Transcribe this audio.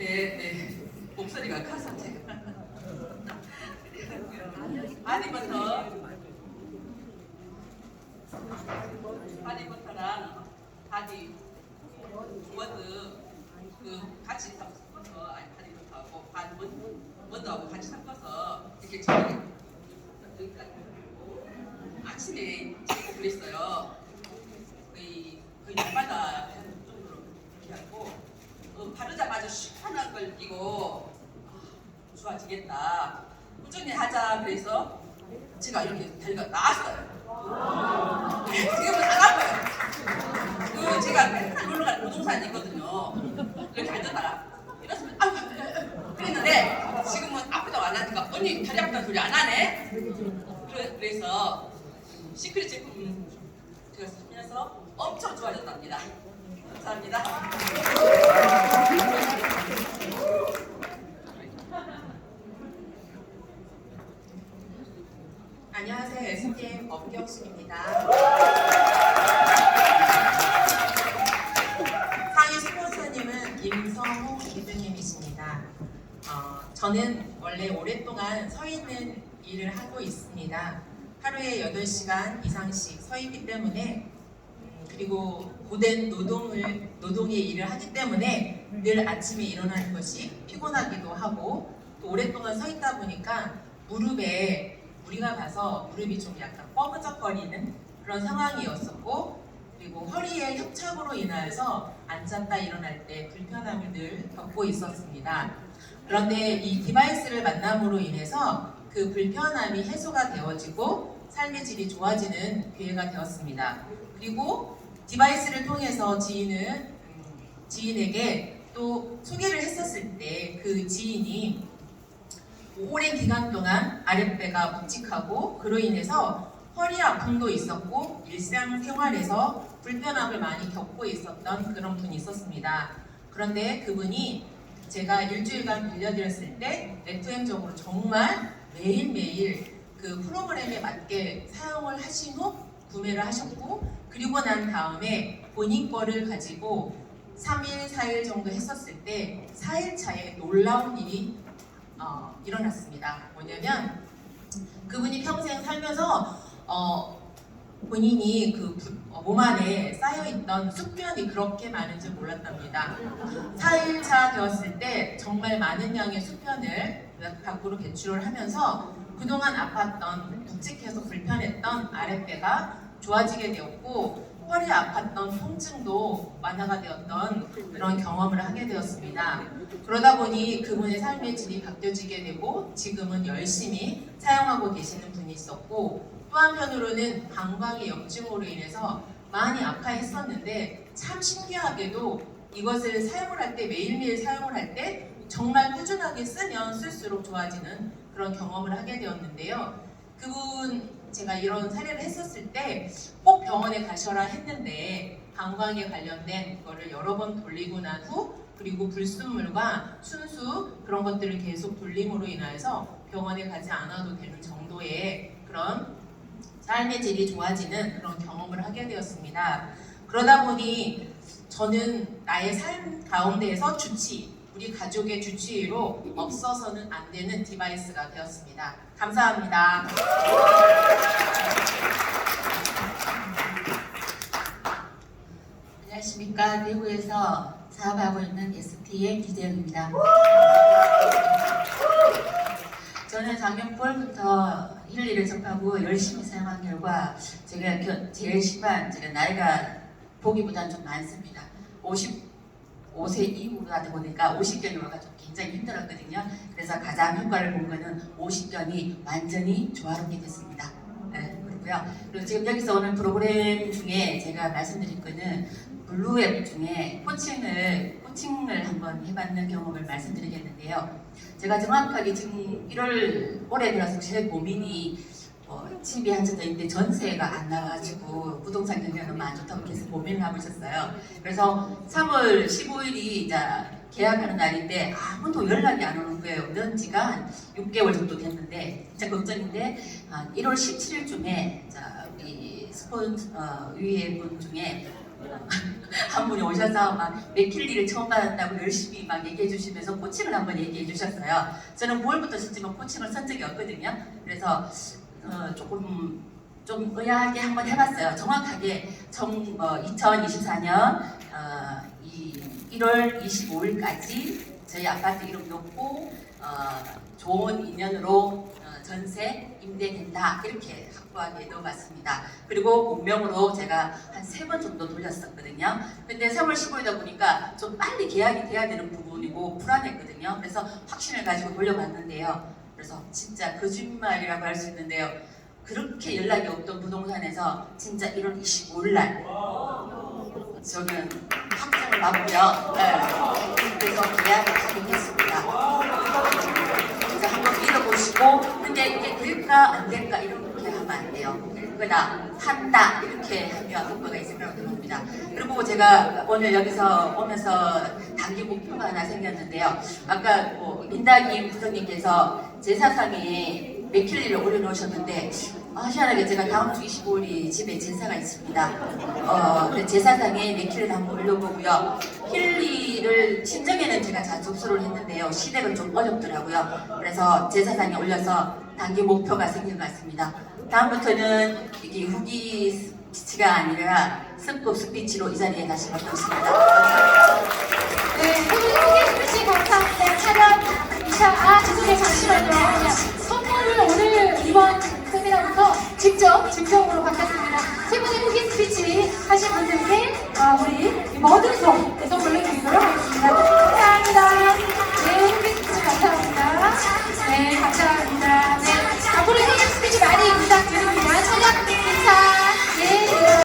네, 네. 목소리가 커서 제가. 아니부터 아니부터랑 바디 워드 그 같이 섞어서 아니 바디부터 하고 반 원- 워드하고 같이 섞어서 이렇게 저기 여기까지 하고 아침에 제가 그랬어요. 거의 거의 날마다 정도로 이렇게 하고 어, 바르자마자 시원한 걸 끼고 아, 좋아지겠다. 꾸준히 하자 그래서 제가 이렇게 달려 나왔어요. 지금은 안 아파요. 그 제가 놀러 가는 부동산이 있거든요. 이렇게 앉았다가 일어서면 아유 그랬는데 지금은 아프다고 안 하니까 언니 다리 아프다는 소리 안 하네. 그래, 그래서 시크릿 제품 제가 쓰면서 엄청 좋아졌답니다. 감사합니다. 안녕하세요. SPM 법경숙입니다. 상위 스폰서님은 김성호 기드님이십니다. 어, 저는 원래 오랫동안 서 있는 일을 하고 있습니다. 하루에 8시간 이상씩 서 있기 때문에 음, 그리고 고된 노동을 노동의 일을 하기 때문에 늘 아침에 일어나는 것이 피곤하기도 하고 또 오랫동안 서 있다 보니까 무릎에 무리가 가서 무릎이 좀 약간 뻐근적거리는 그런 상황이었었고 그리고 허리에 협착으로 인하여서 앉았다 일어날 때 불편함을 늘 겪고 있었습니다. 그런데 이 디바이스를 만남으로 인해서 그 불편함이 해소가 되어지고 삶의 질이 좋아지는 기회가 되었습니다. 그리고 디바이스를 통해서 지인은 음, 지인에게 또 소개를 했었을 때 그 지인이 오랜 기간 동안 아랫배가 묵직하고 그로 인해서 허리 아픔도 있었고 일상생활에서 불편함을 많이 겪고 있었던 그런 분이 있었습니다. 그런데 그분이 제가 일주일간 빌려드렸을 때 FM적으로 정말 매일매일 그 프로그램에 맞게 사용을 하신 후 구매를 하셨고 그리고 난 다음에 본인 거를 가지고 3일, 4일 정도 했었을 때 4일 차에 놀라운 일이 어, 일어났습니다. 뭐냐면 그분이 평생 살면서 어, 본인이 그 몸 안에 쌓여있던 숙변이 그렇게 많은 줄 몰랐답니다. 4일차 되었을 때 정말 많은 양의 숙변을 밖으로 배출을 하면서 그동안 아팠던 묵직해서 불편했던 아랫배가 좋아지게 되었고 허리 아팠던 통증도 완화가 되었던 그런 경험을 하게 되었습니다. 그러다 보니 그분의 삶의 질이 바뀌어지게 되고 지금은 열심히 사용하고 계시는 분이 있었고 또 한편으로는 방광의 염증으로 인해서 많이 아파했었는데 참 신기하게도 이것을 사용을 할 때 매일매일 사용을 할 때 정말 꾸준하게 쓰면 쓸수록 좋아지는 그런 경험을 하게 되었는데요. 그분 제가 이런 사례를 했었을 때 꼭 병원에 가셔라 했는데 방광에 관련된 거를 여러 번 돌리고 난 후 그리고 불순물과 순수 그런 것들을 계속 돌림으로 인하여서 병원에 가지 않아도 되는 정도의 그런 삶의 질이 좋아지는 그런 경험을 하게 되었습니다. 그러다 보니 저는 나의 삶 가운데에서 주치, 우리 가족의 주치의로 없어서는 안 되는 디바이스가 되었습니다. 감사합니다. 안녕하십니까 대구에서 사업하고 있는 ST의 기재영입니다. 저는 작년 9월부터 힐리를 접하고 열심히 사용한 결과 제가 겨- 제일 심한 제가 나이가 보기보다는 좀 많습니다. 55세 이후로 하다 보니까 50견이 와가지고 굉장히 힘들었거든요. 그래서 가장 효과를 본 거는 50견이 완전히 조화롭게 됐습니다. 네, 그렇고요. 그리고 지금 여기서 오늘 프로그램 중에 제가 말씀드릴 거는 블루앱 중에 코칭을 코칭을 한번 해봤는 경험을 말씀드리겠는데요. 제가 정확하게 지금 1월 올해 들어서 제 고민이 어, 집이 한채더 있는데 전세가 안 나가지고 부동산 경기가 너무 안 좋다고 계속 고민을 하고 있었어요. 그래서 3월 15일이 이제 계약하는 날인데 아무도 연락이 안 오는 거예요. 는 지가 한 6개월 정도 됐는데 진짜 걱정인데 한 1월 17일쯤에 자 우리 스폰 어, 위에 분 중에 한 분이 오셔서 막 맥킬리를 처음 받았다고 열심히 막 얘기해 주시면서 코칭을 한번 얘기해 주셨어요. 저는 9월부터 썼지만 코칭을 쓴 적이 없거든요. 그래서 어, 조금 좀 의아하게 한번 해봤어요. 정확하게 정, 어, 2024년 어, 이 1월 25일까지 저희 아파트 이름 놓고 어, 좋은 인연으로 어, 전세 임대된다 이렇게 확고하게 넣어봤습니다. 그리고 운명으로 제가 한 세 번 정도 돌렸었거든요. 근데 3월 15일이다 보니까 좀 빨리 계약이 돼야 되는 부분이고 불안했거든요. 그래서 확신을 가지고 돌려봤는데요. 그래서 진짜 거짓말이라고 할 수 있는데요. 그렇게 연락이 없던 부동산에서 진짜 1월 25일 날 저는 확정을 받고요. 네. 그래서 계약을 하긴 했습니다. 그래서 한번 믿어보시고 근데 이게 될까 안 될까 이렇게 하면 안 돼요. 될 거다, 한다 이렇게 하면 효과가 있을 거라고 생각합니다. 그리고 제가 오늘 여기서 오면서 단기 목표가 하나 생겼는데요. 아까 뭐 민다김 부장님께서 제 사상에 맥킬리를 올려놓으셨는데 아, 희한하게 제가 다음 주 25일이 집에 제사가 있습니다. 어, 제사상에 맥킬리를 한번 올려보고요. 힐리를 친정에는 제가 잘 접수를 했는데요. 시댁은 좀 어렵더라고요. 그래서 제사상에 올려서 단기 목표가 생긴 것 같습니다. 다음부터는 이게 후기 스피치가 아니라 습고 스피치로 이 자리에 다시 바꿨습니다. 네, 후기 스피치 감사합니다. 차량 아 죄송해요 잠시만요. 선물을 오늘 이번 세미나부터 직접 증정으로 바꿨습니다. 세 분의 후기 스피치 하신 분들께 아, 우리 모든